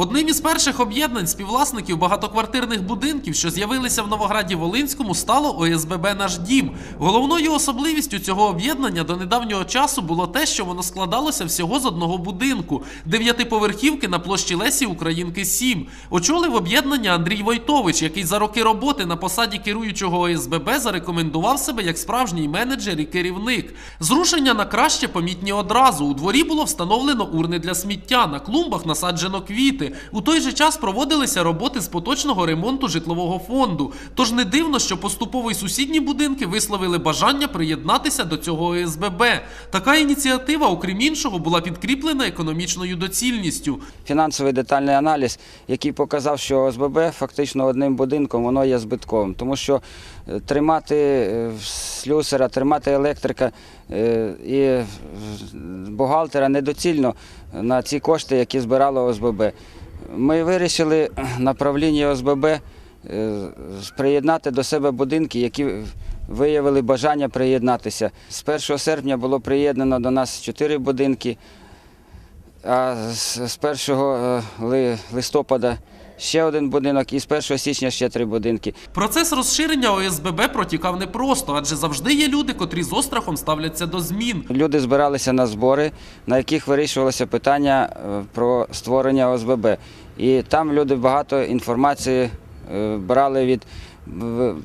Одним із перших об'єднань співвласників багатоквартирних будинків, що з'явилися в Новограді Волинському, стало ОСББ Наш дім. Головною особливістю цього об'єднання до недавнього часу було те, що воно складалося всього з одного будинку дев'ятиповерхівки на площі Лесі Українки 7. Очолив об'єднання Андрій Войтович, який за роки роботи на посаді керуючого ОСББ зарекомендував себе як справжній менеджер і керівник. Зрушення на краще помітні одразу. У дворі було встановлено урни для сміття, на клумбах насаджено квіти. У той же час проводилися роботи з поточного ремонту житлового фонду. Тож не дивно, що поступово й сусідні будинки висловили бажання приєднатися до цього ОСББ. Така ініціатива, окрім іншого, була підкріплена економічною доцільністю. фінансовий детальний аналіз, який показав, що ОСББ фактично одним будинком воно є збитковим, тому що е, тримати е, слюсара, тримати електрика е, і бухгалтера недоцільно на ці кошти, які збирало ОСББ. Ми вирішили направління ОСББ е, приєднати до себе будинки, які виявили бажання приєднатися. З 1 серпня було приєднано до нас чотири будинки. А з з 1 е, листопада ще один будинок і з 1 січня ще три будинки. Процес розширення ОСББ протікав непросто, адже завжди є люди, котрі з острахом ставляться до змін. Люди збиралися на збори, на яких вирішувалося питання е, про створення ОСББ. І там люди багато інформації е, брали від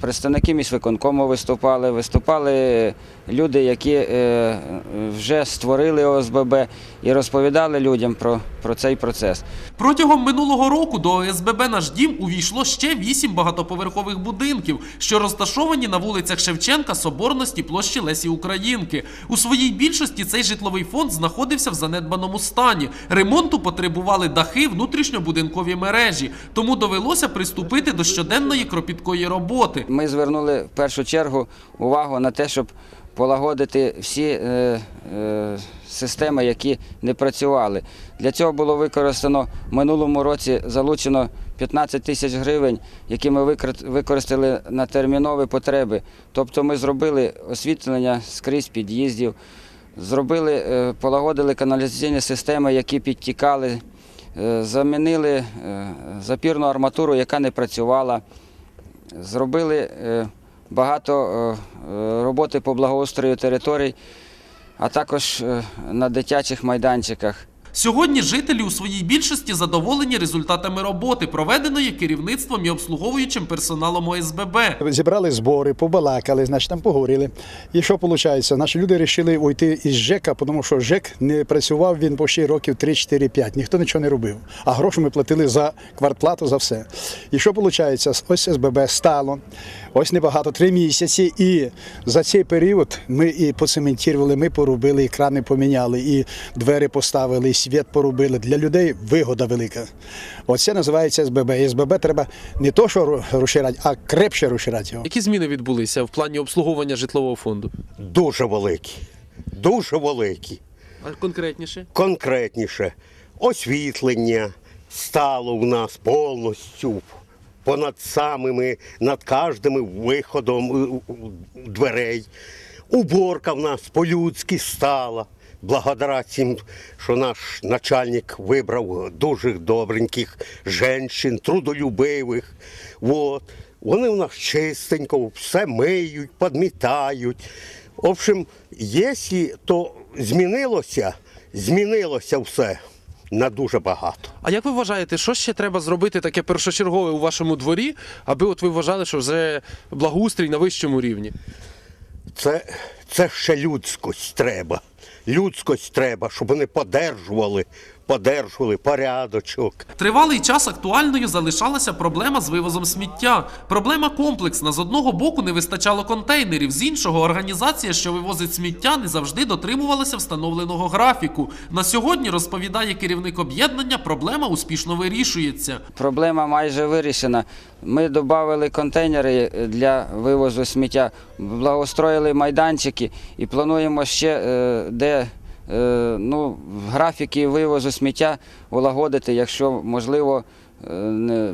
представники міськвиконкому виступали, виступали люди, які е, вже створили ОСББ і розповідали людям про, про цей процес. Протягом минулого року до ОСББ «Наш дім» увійшло ще вісім багатоповерхових будинків, що розташовані на вулицях Шевченка, Соборності, площі Лесі Українки. У своїй більшості цей житловий фонд знаходився в занедбаному стані. Ремонту потребували дахи, внутрішньобудинкові мережі, тому довелося приступити до щоденної кропіткої роботи. Ми звернули в першу чергу увагу на те, щоб полагодити всі е, е, системи, які не працювали. Для цього було використано в минулому році залучено 15 тисяч гривень, які ми використали на термінові потреби. Тобто ми зробили освітлення скрізь під'їздів, зробили, е, полагодили каналізаційні системи, які підтікали, е, замінили е, запірну арматуру, яка не працювала. Зробили е, багато е, е, роботи по благоустрою територій, а також на дитячих майданчиках. Сьогодні жителі у своїй більшості задоволені результатами роботи, проведеної керівництвом і обслуговуючим персоналом ОСББ. Зібрали збори, побалакали, значить там поговорили. І що виходить? Наші люди вирішили уйти із ЖЕКа, тому що ЖЕК не працював він по ще років 3-4-5. Ніхто нічого не робив. А гроші ми платили за квартплату, за все. І що виходить? Ось СББ стало, ось небагато, три місяці. І за цей період ми і поцементували, ми поробили, і крани поміняли, і двері поставили, світ поробили. Для людей вигода велика. Оце називається СББ. І СББ треба не то, що ро- розширяти, а крепше розширяти його. Які зміни відбулися в плані обслуговування житлового фонду? дуже великі. Дуже великі. А конкретніше? Конкретніше, освітлення стало у нас повністю понад самими, над кожним виходом дверей. Уборка в нас по-людськи стала. Благодаря цим, що наш начальник вибрав дуже добреньких жінок, трудолюбивих. Вот. Вони у нас чистенько, все миють, підмітають. В общем, якщо то змінилося, змінилося все на дуже багато. А як ви вважаєте, що ще треба зробити таке першочергове у вашому дворі, аби от ви вважали, що вже благоустрій на вищому рівні? Це, це ще людськость треба. Людськость треба, щоб вони подержували, подержували порядочок. Тривалий час актуальною залишалася проблема з вивозом сміття. Проблема комплексна. З одного боку не вистачало контейнерів, з іншого організація, що вивозить сміття, не завжди дотримувалася встановленого графіку. На сьогодні, розповідає керівник об'єднання, проблема успішно вирішується. Проблема майже вирішена. Ми додали контейнери для вивозу сміття, благоустроїли майданчики і плануємо ще е, де ну, графіки вивозу сміття улагодити, якщо можливо е,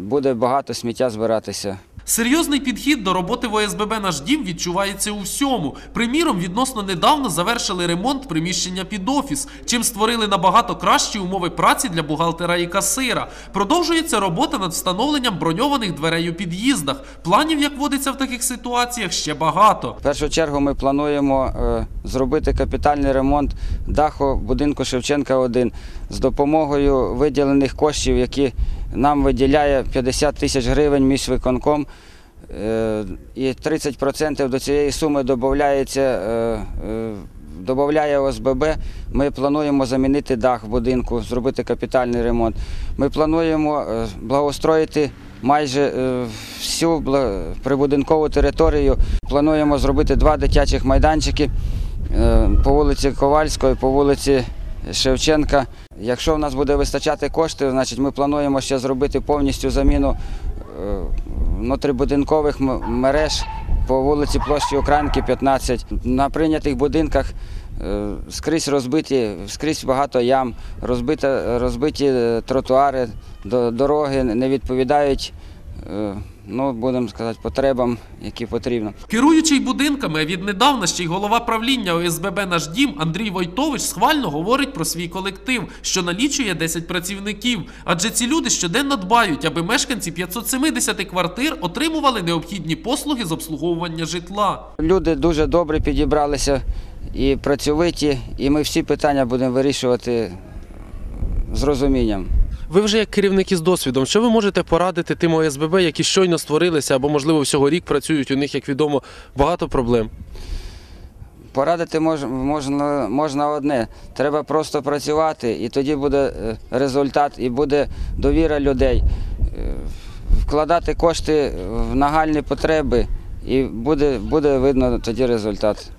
буде багато сміття збиратися. Серйозний підхід до роботи в ОСББ «Наш дім» відчувається у всьому. Приміром, відносно недавно завершили ремонт приміщення під офіс, чим створили набагато кращі умови праці для бухгалтера і касира. Продовжується робота над встановленням броньованих дверей у під'їздах. Планів, як водиться в таких ситуаціях, ще багато. В першу чергу ми плануємо е, зробити капітальний ремонт даху будинку Шевченка 1 з допомогою виділених коштів, які нам виділяє 50 тисяч гривень міськвиконком. Е, І 30% до цієї суми додається, е, е, додає ОСББ. Ми плануємо замінити дах в будинку, зробити капітальний ремонт. Ми плануємо благоустроїти майже всю прибудинкову територію. Плануємо зробити два дитячих майданчики по вулиці Ковальської, по вулиці Шевченка. Якщо в нас буде вистачати коштів, значить ми плануємо ще зробити повністю заміну е, внутрібудинкових мереж по вулиці Площі Українки 15. На прийнятих будинках е, скрізь розбиті, скрізь багато ям, розбита, розбиті е, тротуари, до- дороги не відповідають, ну, будемо сказати, потребам, які потрібно. Керуючий будинками, а віднедавна ще й голова правління ОСББ «Наш дім» Андрій Войтович схвально говорить про свій колектив, що налічує 10 працівників. Адже ці люди щоденно дбають, аби мешканці 570 квартир отримували необхідні послуги з обслуговування житла. Люди дуже добре підібралися і працьовиті, і ми всі питання будемо вирішувати з розумінням. Ви вже як керівник із досвідом, що ви можете порадити тим ОСББ, які щойно створилися або, можливо, всього рік працюють, у них, як відомо, багато проблем. Порадити мож, можна, можна одне. Треба просто працювати, і тоді буде е, результат, і буде довіра людей. Е, Вкладати кошти в нагальні потреби, і буде, буде видно тоді результат.